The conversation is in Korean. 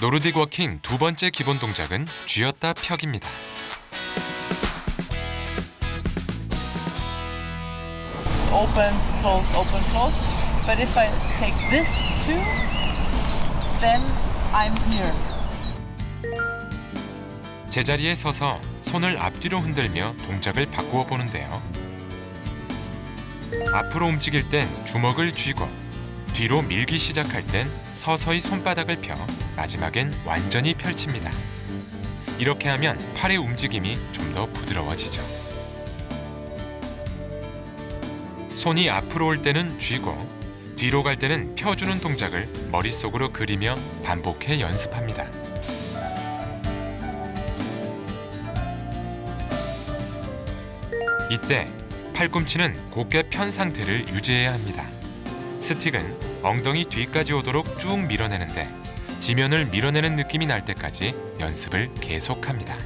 노르딕 워킹 두 번째 기본 동작은 쥐었다 펴기입니다. Open, close, open, close. But if I take this too, then I'm here. 제자리에 서서 손을 앞뒤로 흔들며 동작을 바꾸어 보는데요. 앞으로 움직일 땐 주먹을 쥐고 뒤로 밀기 시작할 땐 서서히 손바닥을 펴 마지막엔 완전히 펼칩니다. 이렇게 하면 팔의 움직임이 좀 더 부드러워지죠. 손이 앞으로 올 때는 쥐고 뒤로 갈 때는 펴주는 동작을 머릿속으로 그리며 반복해 연습합니다. 이때 팔꿈치는 곧게 편 상태를 유지해야 합니다. 스틱은 엉덩이 뒤까지 오도록 쭉 밀어내는데 지면을 밀어내는 느낌이 날 때까지 연습을 계속합니다.